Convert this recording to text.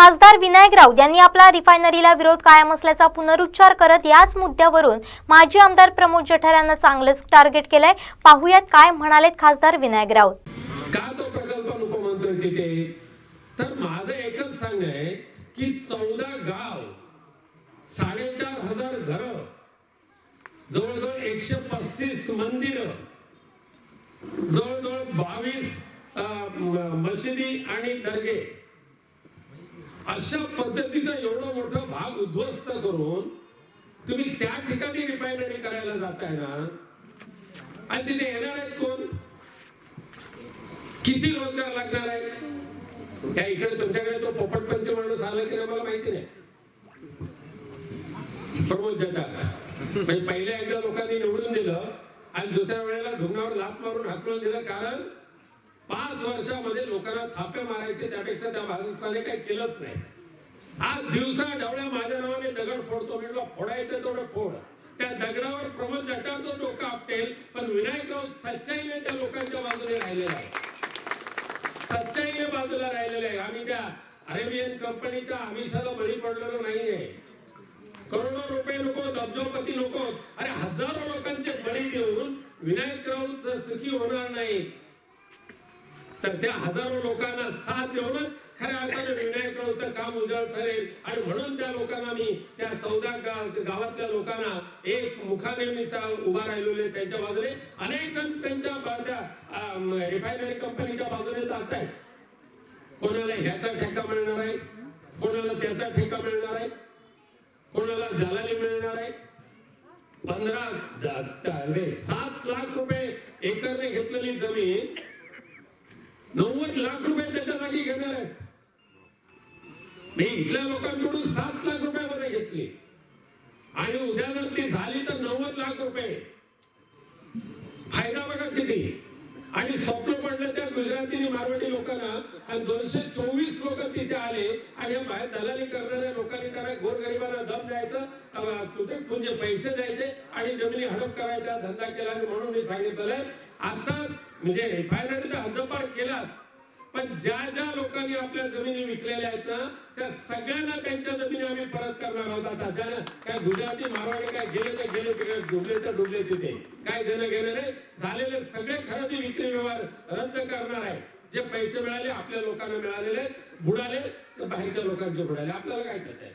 खासदार विनायक राऊत यांनी आपला रिफायनरीला विरोध कायम असल्याचा पुनरुच्चार करत याच मुद्द्यावरून माजी आमदार प्रमोद जठार यांना चांगलंच टार्गेट केलंय. पाहुयात काय म्हणालेत खासदार विनायक राऊत. का तो प्रकल्प नको म्हणतोय तिथे तर माझं एकच सांगणं आहे की चौदा गाव साडेचार हजार घर जवळजवळ एकशे पस्तीस मंदिर जवळजवळ बावीस मशिदी आणि दर्गे अशा पद्धतीचा एवढा मोठा भाग उद्ध्वस्त करून तुम्ही त्या ठिकाणी रिफायनरी करायला जाताय ना? आणि तिथे येणार आहेत कोण? किती रोजगार लागणार आहे? त्या इकडे तुमच्याकडे तो पोपटपंच माणूस आला की मला माहिती नाही. प्रमोद जटार म्हणजे पहिल्या एकदा लोकांनी निवडून दिलं आणि दुसऱ्या वेळेला धुंगावर लात मारून हाकलून दिलं. कारण पाच वर्षामध्ये लोकांना थापे मारायचे त्यापेक्षा त्या भारताने काही केलंच नाही. आज दिवसा डवळ्या माझ्या नावाने दगड फोडतो. म्हटलं फोडायचं तेवढं फोड. त्या दगडावर प्रमोद जटाचं डोकं आपटेल पण विनायकराव सच्चाईने त्या लोकांच्या बाजूने राहिलेला आहे. सच्चाईने बाजूला राहिलेले आहे. आम्ही त्या अरेबियन कंपनीच्या आमिषाला बळी पडलेलो नाहीये. करोडो रुपये लोक दब्जोपती लोक. अरे हजारो लोकांचे बळी देऊन विनायकराव सुखी होणार नाही. तर त्या हजारो लोकांना साथ देऊनच खऱ्या अर्थाने विनायकरावचं काम उजाड ठरेल. आणि म्हणून त्या लोकांना मी त्या चौदा गाव गावातल्या लोकांना एक मुखाने मी उभा राहिलेले त्यांच्या बाजूने अनेक जण त्यांच्या त्या रिफायनरी कंपनीच्या बाजूने जात आहेत. कोणाला ह्याचा ठेका मिळणार आहे? कोणाला त्याचा ठेका मिळणार आहे? कोणाला दलाली मिळणार आहे? पंधरा सात लाख रुपये नव्वद लाख रुपये त्याच्या जागी घेणार आहेत. मी इथल्या लोकांकडून सात लाख रुपयामध्ये घेतली. आणि उद्या जर ती झाली तर नव्वद लाख रुपये. फायदा बघा किती. आणि स्वप्न पडलं त्या गुजराती आणि मारवाडी लोकांना आणि दोनशे चोवीस लोक तिथे आले आणि या बाहेर दलाली करणाऱ्या लोकांनी काय गोरगरिबांना दम द्यायचं. म्हणजे पैसे द्यायचे आणि जमिनी हडप करायचा धंदा केला म्हणून मी सांगितलं आता म्हणजे रिफायनरीचा हद्दपार केला पण ज्या ज्या लोकांनी आपल्या जमिनी विकलेल्या आहेत ना त्या सगळ्यांना त्यांच्या जमिनी आम्ही परत करणार आहोत. आता ज्यानं काय गुजराती मारवाडी काय गेले तर गेले तिकडे डुबले तर डुबले तिथे. काय देणं गेलं नाही. झालेले सगळे खरेदी विक्री व्यवहार रद्द करणार आहे. जे पैसे मिळाले आपल्या लोकांना मिळालेले बुडाले तर बाहेरच्या लोकांचे बुडाले. आपल्याला काय करायचं आहे?